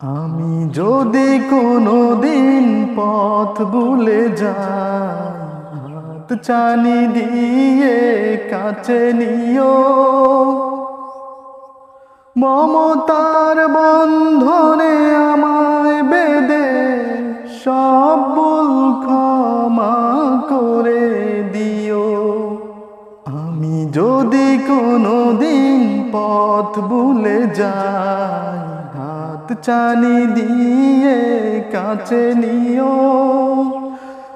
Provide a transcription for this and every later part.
আমি যদি কোনো দিন পথ ভুলে যাই হাত চানি দিয়ে কাছে নিও। মমতার বন্ধনে আমায় বেদে সব ভুল ক্ষমা করে দিও। আমি যদি কোনো দিন পথ ভুলে যাই চানি দিয়ে কাছে নিও।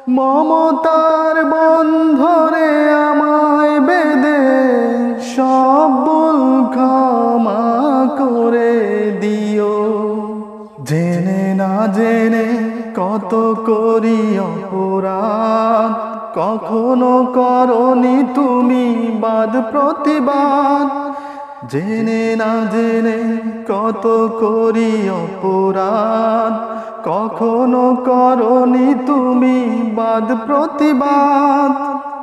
মমতার বন্ধরে আমায় বেদে সব ক্ষমা করে দিও। জেনে না জেনে কত করি অপরাধ, কখনো করনি তুমি বাদ প্রতিবাদ। জেনে না জেনে কত করি অপরাধ। কখনো করনি তুমি বাদ প্রতিবাদ।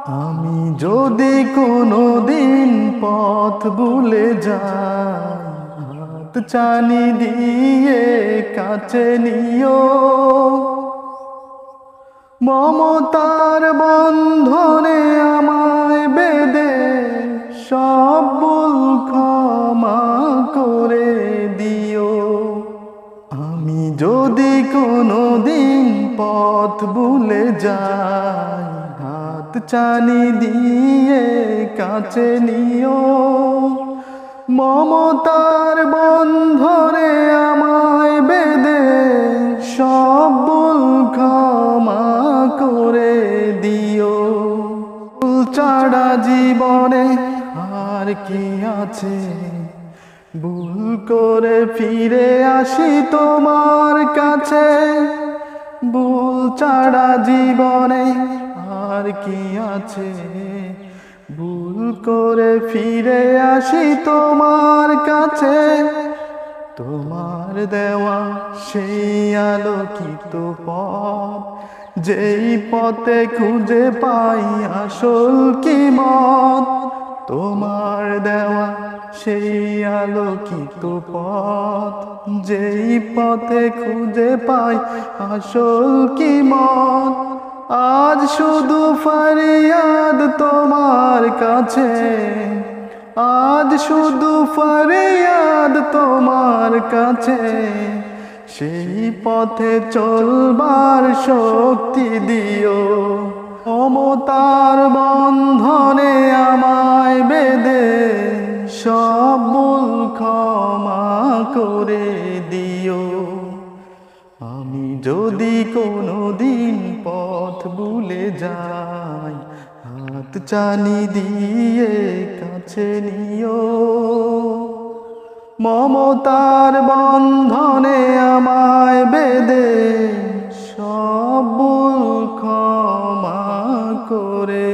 আমি যদি কোনো দিন পথ ভুলে যাই হাত চানি দিয়ে কাছে নিও। মমতার বন্ধনে আমায় যদি কোনো দিন পথ ভুলে যাই, হাত চানি দিয়ে কাছে নিও। মমতার বন্ধরে আমায় বেদে সব ভুল ক্ষমা করে দিও। চাড়া জীবনে আর কি আছে? ভুল করে ফিরে আসি তোমার কাছে। ভুল চাড়া জীবনে আর কি আছে? ভুল করে ফিরে আসি তোমার কাছে। তোমার দেওয়া সেই আলোকিত পথ, যেই পথে খুঁজে পাই আসল কি মত? তোমার দেওয়া সেই আলোকিত পথ, যেই পথে খুঁজে পাই আসল কি মত আজ শুধু ফরিয়াদ তোমার কাছে, আজ শুধু ফরিয়াদ তোমার কাছে। সেই পথে চলবার শক্তি দিও অমতার বন্ধনে করে দিও। আমি যদি কোনো দিন পথ ভুলে যাই, হাত চানি দিয়ে কাছে নিও। মমতার বন্ধনে আমায় বেদে সব ক্ষমা করে